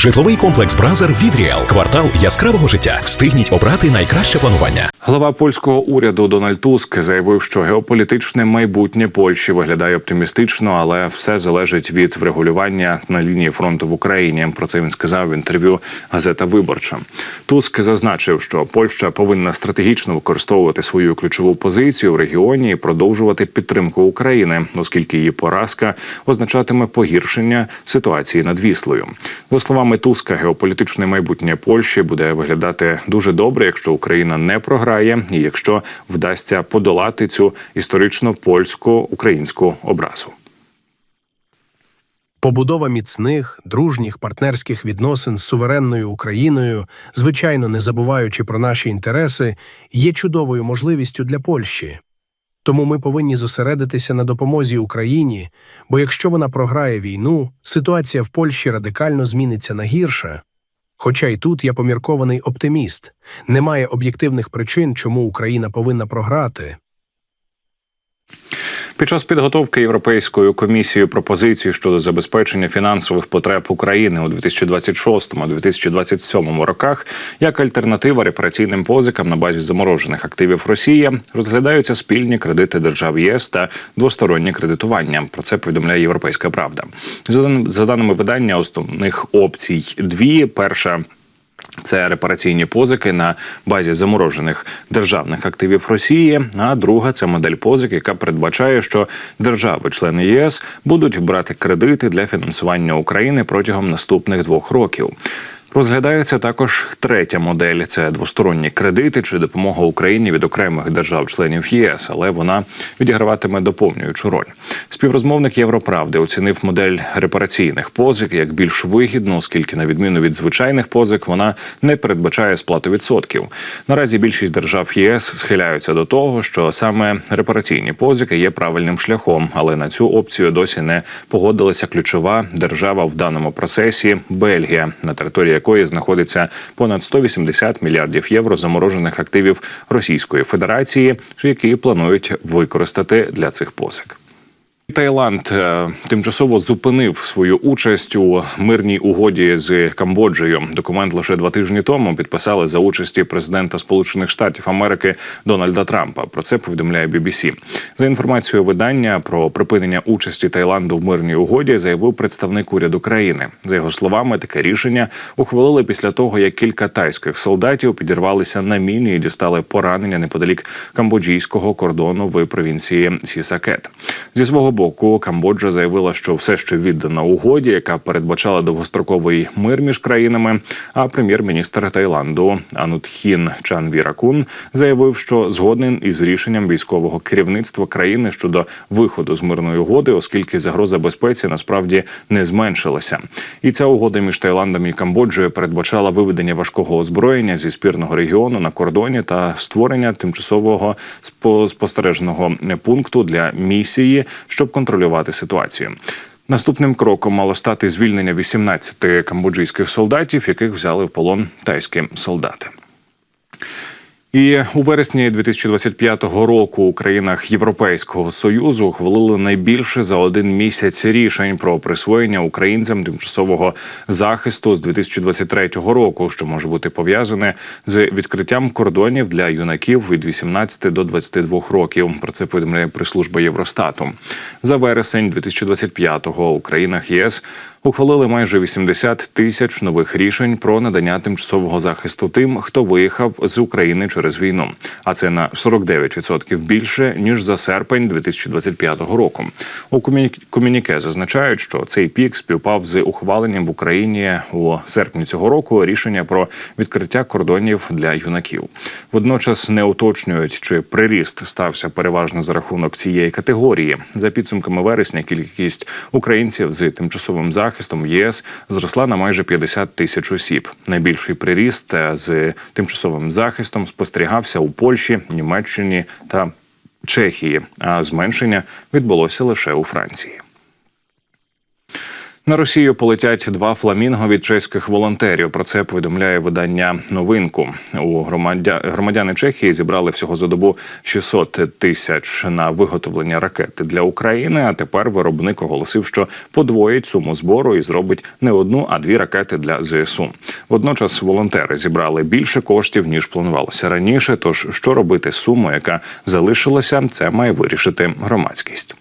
Житловий комплекс Бразер від Ріал. Квартал яскравого життя. Встигніть обрати найкраще планування. Глава польського уряду Дональд Туск заявив, що геополітичне майбутнє Польщі виглядає оптимістично, але все залежить від врегулювання на лінії фронту в Україні. Про це він сказав в інтерв'ю газета Виборча. Туск зазначив, що Польща повинна стратегічно використовувати свою ключову позицію в регіоні і продовжувати підтримку України, оскільки її поразка означатиме погіршення ситуації над Віслою. За словами Туска, геополітичне майбутнє Польщі буде виглядати дуже добре, якщо Україна не програє, і якщо вдасться подолати цю історично польсько-українську образу. Побудова міцних, дружніх партнерських відносин з суверенною Україною, звичайно, не забуваючи про наші інтереси, є чудовою можливістю для Польщі. Тому ми повинні зосередитися на допомозі Україні, бо якщо вона програє війну, ситуація в Польщі радикально зміниться на гірше. Хоча й тут я поміркований оптиміст, немає об'єктивних причин, чому Україна повинна програти. Під час підготовки Європейською комісією пропозицій щодо забезпечення фінансових потреб України у 2026-2027 роках як альтернатива репараційним позикам на базі заморожених активів Росії розглядаються спільні кредити держав ЄС та двостороннє кредитування. Про це повідомляє Європейська Правда. За дан- За даними видання, основних опцій дві. Перша це репараційні позики на базі заморожених державних активів Росії. А друга це модель позик, яка передбачає, що держави-члени ЄС будуть брати кредити для фінансування України протягом наступних двох років. Розглядається також третя модель це двосторонні кредити чи допомога Україні від окремих держав-членів ЄС, але вона відіграватиме доповнюючу роль. Співрозмовник Європравди оцінив модель репараційних позик як більш вигідну, оскільки, на відміну від звичайних позик, вона не передбачає сплату відсотків. Наразі більшість держав ЄС схиляються до того, що саме репараційні позики є правильним шляхом, але на цю опцію досі не погодилася ключова держава в даному процесі Бельгія, на території якої знаходиться понад 180 мільярдів євро заморожених активів Російської Федерації, які планують використати для цих позик. Таїланд е, тимчасово зупинив свою участь у мирній угоді з Камбоджею. Документ лише два тижні тому підписали за участі президента Сполучених Штатів Америки Дональда Трампа. Про це повідомляє BBC. За інформацією видання про припинення участі Таїланду в мирній угоді заявив представник уряду країни. За його словами, таке рішення ухвалили після того, як кілька тайських солдатів підірвалися на міні і дістали поранення неподалік камбоджійського кордону в провінції Сісакет. Зі свого боку, Камбоджа заявила, що все ще віддана угоді, яка передбачала довгостроковий мир між країнами. А прем'єр-міністр Таїланду Анутхін Чанвіракун заявив, що згоден із рішенням військового керівництва країни щодо виходу з мирної угоди, оскільки загроза безпеці насправді не зменшилася. І ця угода між Таїландом і Камбоджею передбачала виведення важкого озброєння зі спірного регіону на кордоні та створення тимчасового спо- спостережного пункту для місії, щоб контролювати ситуацію. Наступним кроком мало стати звільнення 18 камбоджійських солдатів, яких взяли в полон тайські солдати. І у вересні 2025 року у країнах Європейського союзу ухвалили найбільше за один місяць рішень про присвоєння українцям тимчасового захисту з 2023 року, що може бути пов'язане з відкриттям кордонів для юнаків від 18 до 22 років. Про це повідомляє прес-служба Євростату. За вересень 2025-го у країнах ЄС ухвалили майже 80 тисяч нових рішень про надання тимчасового захисту тим, хто виїхав з України через війну. А це на 49% більше ніж за серпень 2025 року. У комюніке зазначають, що цей пік співпав з ухваленням в Україні у серпні цього року рішення про відкриття кордонів для юнаків. Водночас не уточнюють, чи приріст стався переважно за рахунок цієї категорії. За підсумками вересня кількість українців з тимчасовим захистом ЄС зросла на майже 50 тисяч осіб. Найбільший приріст е, з тимчасовим захистом спостерігався у Польщі, Німеччині та Чехії, а зменшення відбулося лише у Франції. На Росію полетять два фламінго від чеських волонтерів. Про це повідомляє видання новинку. У громадя... громадяни Чехії зібрали всього за добу 600 тисяч на виготовлення ракети для України. А тепер виробник оголосив, що подвоїть суму збору і зробить не одну, а дві ракети для ЗСУ. Водночас волонтери зібрали більше коштів ніж планувалося раніше. Тож що робити з сумою, яка залишилася, це має вирішити громадськість.